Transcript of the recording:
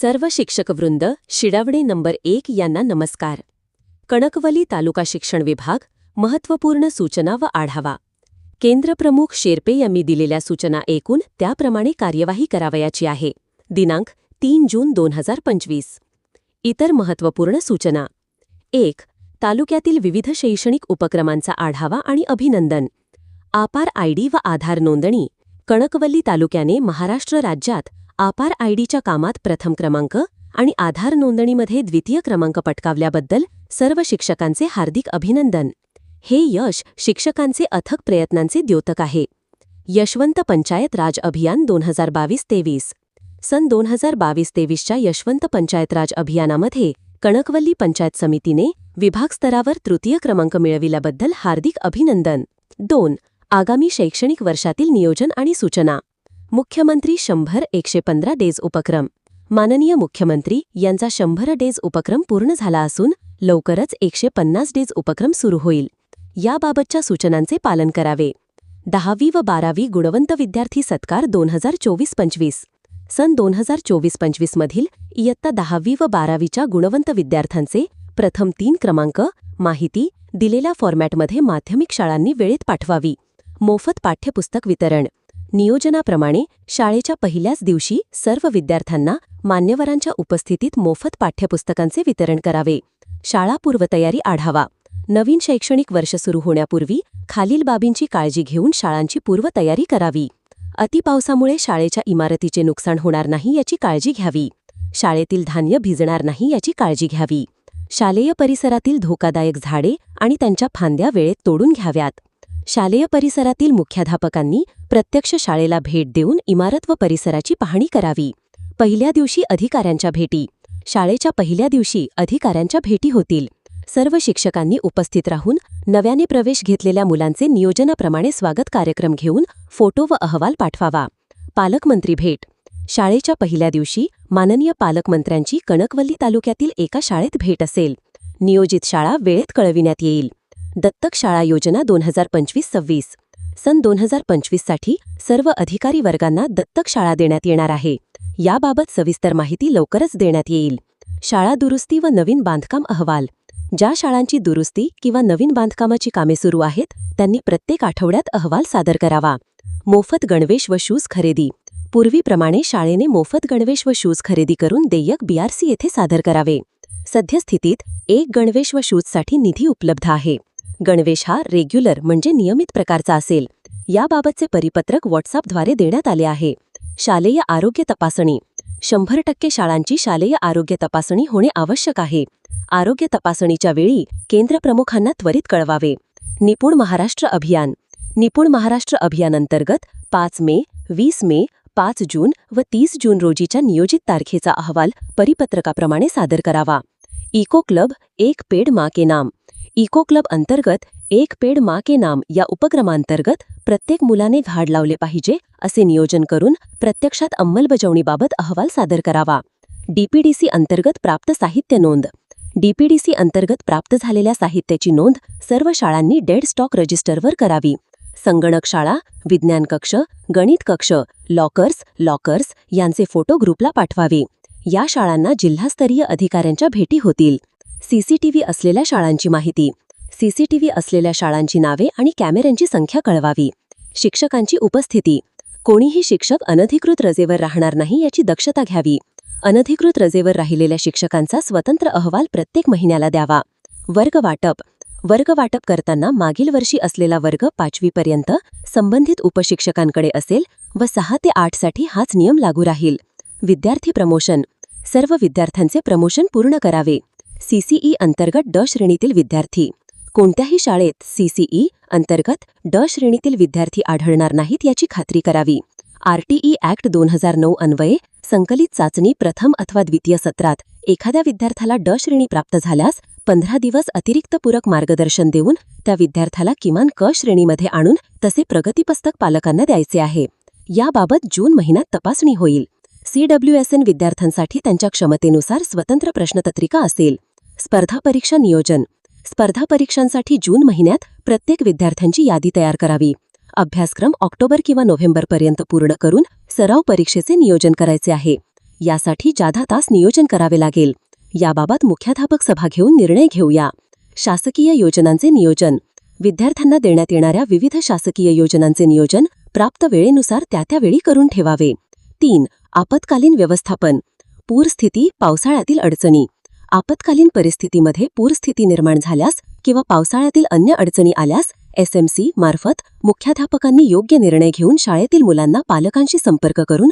सर्व शिक्षकवृंद शिडावणे नंबर एक यांना नमस्कार. कणकवली तालुका शिक्षण विभाग महत्त्वपूर्ण सूचना व आढावा. केंद्रप्रमुख शेर्पे यांनी दिलेल्या सूचना ऐकून त्याप्रमाणे कार्यवाही करावयाची आहे. दिनांक तीन जून दोन हजार पंचवीस. इतर महत्त्वपूर्ण सूचना. एक तालुक्यातील विविध शैक्षणिक उपक्रमांचा आढावा आणि अभिनंदन. आपार आयडी व आधार नोंदणी. कणकवली तालुक्याने महाराष्ट्र राज्यात आपार आयडीच्या कामात प्रथम क्रमांक आणि आधार नोंदणीमध्ये द्वितीय क्रमांक पटकावल्याबद्दल सर्व शिक्षकांचे हार्दिक अभिनंदन. हे यश शिक्षकांचे अथक प्रयत्नांचे द्योतक आहे. यशवंत पंचायत राज अभियान दोन हजार बावीस तेवीस. सन दोन हजार बावीस तेवीसच्या यशवंत पंचायत राज अभियानामध्ये कणकवल्ली पंचायत समितीने विभागस्तरावर तृतीय क्रमांक मिळविल्याबद्दल हार्दिक अभिनंदन. दोन आगामी शैक्षणिक वर्षातील नियोजन आणि सूचना. मुख्यमंत्री शंभर एकशे पंधरा डेज उपक्रम. माननीय मुख्यमंत्री यांचा शंभर डेज उपक्रम पूर्ण झाला असून लवकरच एकशे पन्नास डेज उपक्रम सुरू होईल. याबाबतच्या सूचनांचे पालन करावे. दहावी व बारावी गुणवंत विद्यार्थी सत्कार दोन हजार चोवीस पंचवीस. सन दोन हजार चोवीस पंचवीसमधील इयत्ता दहावी व बारावीच्या गुणवंत विद्यार्थ्यांचे प्रथम तीन क्रमांक माहिती दिलेल्या फॉर्मॅटमध्ये माध्यमिक शाळांनी वेळेत पाठवावी. मोफत पाठ्यपुस्तक वितरण. नियोजनाप्रमाणे शाळेच्या पहिल्याच दिवशी सर्व विद्यार्थ्यांना मान्यवरांच्या उपस्थितीत मोफत पाठ्यपुस्तकांचे वितरण करावे. शाळा पूर्वतयारी आढावा. नवीन शैक्षणिक वर्ष सुरू होण्यापूर्वी खालील बाबींची काळजी घेऊन शाळांची पूर्वतयारी करावी. अतिपावसामुळे शाळेच्या इमारतीचे नुकसान होणार नाही याची काळजी घ्यावी. शाळेतील धान्य भिजणार नाही याची काळजी घ्यावी. शालेय परिसरातील धोकादायक झाडे आणि त्यांच्या फांद्या वेळेत तोडून घ्याव्यात. शालेय परिसरातील मुख्याध्यापकांनी प्रत्यक्ष शाळेला भेट देऊन इमारत व परिसराची पाहणी करावी. पहिल्या दिवशी अधिकाऱ्यांच्या भेटी. शाळेच्या पहिल्या दिवशी अधिकाऱ्यांच्या भेटी होतील. सर्व शिक्षकांनी उपस्थित राहून नव्याने प्रवेश घेतलेल्या मुलांचे नियोजनाप्रमाणे स्वागत कार्यक्रम घेऊन फोटो व अहवाल पाठवावा. पालकमंत्री भेट. शाळेच्या पहिल्या दिवशी माननीय पालकमंत्र्यांची कणकवल्ली तालुक्यातील एका शाळेत भेट असेल. नियोजित शाळा वेळेत कळविण्यात येईल. दत्तक शाळा योजना दोन हजार पंचवीस सव्वीस. सन दोन हजार पंचवीससाठी सर्व अधिकारी वर्गांना दत्तक शाळा देण्यात येणार आहे. याबाबत सविस्तर माहिती लवकरच देण्यात येईल. शाळा दुरुस्ती व नवीन बांधकाम अहवाल. ज्या शाळांची दुरुस्ती किंवा नवीन बांधकामाची कामे सुरू आहेत त्यांनी प्रत्येक आठवड्यात अहवाल सादर करावा. मोफत गणवेश व शूज खरेदी. पूर्वीप्रमाणे शाळेने मोफत गणवेश व शूज खरेदी करून देयक बीआरसी येथे सादर करावे. सद्यस्थितीत एक गणवेश व शूजसाठी निधी उपलब्ध आहे. गणवेश हा रेग्युलर म्हणजे नियमित प्रकारचा असेल. याबाबतचे परिपत्रक व्हॉट्सअपद्वारे देण्यात आले आहे. शालेय आरोग्य तपासणी. शंभर टक्के शाळांची शालेय आरोग्य तपासणी होणे आवश्यक आहे. आरोग्य तपासणीच्या वेळी केंद्रप्रमुखांना त्वरित कळवावे. निपुण महाराष्ट्र अभियान. निपुण महाराष्ट्र अभियानांतर्गत पाच मे वीस मे पाच जून व तीस जून रोजीच्या नियोजित तारखेचा अहवाल परिपत्रकाप्रमाणे सादर करावा. इको क्लब एक पेड मा के नाम. इको क्लब अंतर्गत एक पेड मा के नाम या उपक्रमांतर्गत प्रत्येक मुलाने झाड लावले पाहिजे असे नियोजन करून प्रत्यक्षात अंमलबजावणीबाबत अहवाल सादर करावा. डीपीडीसी अंतर्गत प्राप्त साहित्य नोंद. डीपीडीसी अंतर्गत प्राप्त झालेल्या साहित्याची नोंद सर्व शाळांनी डेड स्टॉक रजिस्टरवर करावी. संगणक शाळा विज्ञान कक्ष गणित कक्ष लॉकर्स लॉकर्स यांचे फोटो ग्रुपला पाठवावे. या शाळांना जिल्हास्तरीय अधिकाऱ्यांच्या भेटी होतील. सीसीटीव्ही असलेल्या शाळांची माहिती. सीसीटीव्ही असलेल्या शाळांची नावे आणि कॅमेऱ्यांची संख्या कळवावी. शिक्षकांची उपस्थिती. कोणीही शिक्षक अनधिकृत रजेवर राहणार नाही याची दक्षता घ्यावी. अनधिकृत रजेवर राहिलेल्या शिक्षकांचा स्वतंत्र अहवाल प्रत्येक महिन्याला द्यावा. वर्ग वाटप. वर्ग वाटप करताना मागील वर्षी असलेला वर्ग पाचवीपर्यंत संबंधित उपशिक्षकांकडे असेल व सहा ते आठसाठी हाच नियम लागू राहील. विद्यार्थी प्रमोशन. सर्व विद्यार्थ्यांचे प्रमोशन पूर्ण करावे. सीसीई अंतर्गत ड श्रेणीतील विद्यार्थी. कोणत्याही शाळेत सीसीई अंतर्गत ड श्रेणीतील विद्यार्थी आढळणार नाहीत याची खात्री करावी. आरटीई ऍक्ट दोन हजार नऊ अन्वये संकलित चाचणी प्रथम अथवा द्वितीय सत्रात एखाद्या विद्यार्थ्याला ड श्रेणी प्राप्त झाल्यास पंधरा दिवस अतिरिक्त पूरक मार्गदर्शन देऊन त्या विद्यार्थ्याला किमान क श्रेणीमध्ये आणून तसे प्रगतीपस्तक पालकांना द्यायचे आहे. याबाबत जून महिन्यात तपासणी होईल. सीडब्ल्यूएसएन विद्यार्थ्यांसाठी त्यांच्या क्षमतेनुसार स्वतंत्र प्रश्नपत्रिका असेल. स्पर्धा परीक्षा नियोजन. स्पर्धा परीक्षांसाठी जून महिन्यात प्रत्येक विद्यार्थ्यांची यादी तयार करावी. अभ्यासक्रम ऑक्टोबर किंवा नोव्हेंबरपर्यंत पूर्ण करून सराव परीक्षेचे नियोजन करायचे आहे. यासाठी जादा तास नियोजन करावे लागेल. याबाबत मुख्याध्यापक सभा घेऊन निर्णय घेऊया. शासकीय योजनांचे नियोजन. विद्यार्थ्यांना देण्यात येणाऱ्या विविध शासकीय योजनांचे नियोजन प्राप्त वेळेनुसार त्या त्या वेळी करून ठेवावे. तीन आपत्कालीन व्यवस्थापन पूरस्थिती पावसाळ्यातील अडचणी. आपत्कालीन परिस्थितीमध्ये पूरस्थिती निर्माण झाल्यास किंवा पावसाळ्यातील अन्य अडचणी आल्यास एसएमसी मार्फत मुख्याध्यापकांनी योग्य निर्णय घेऊन शाळेतील मुलांना पालकांशी संपर्क करून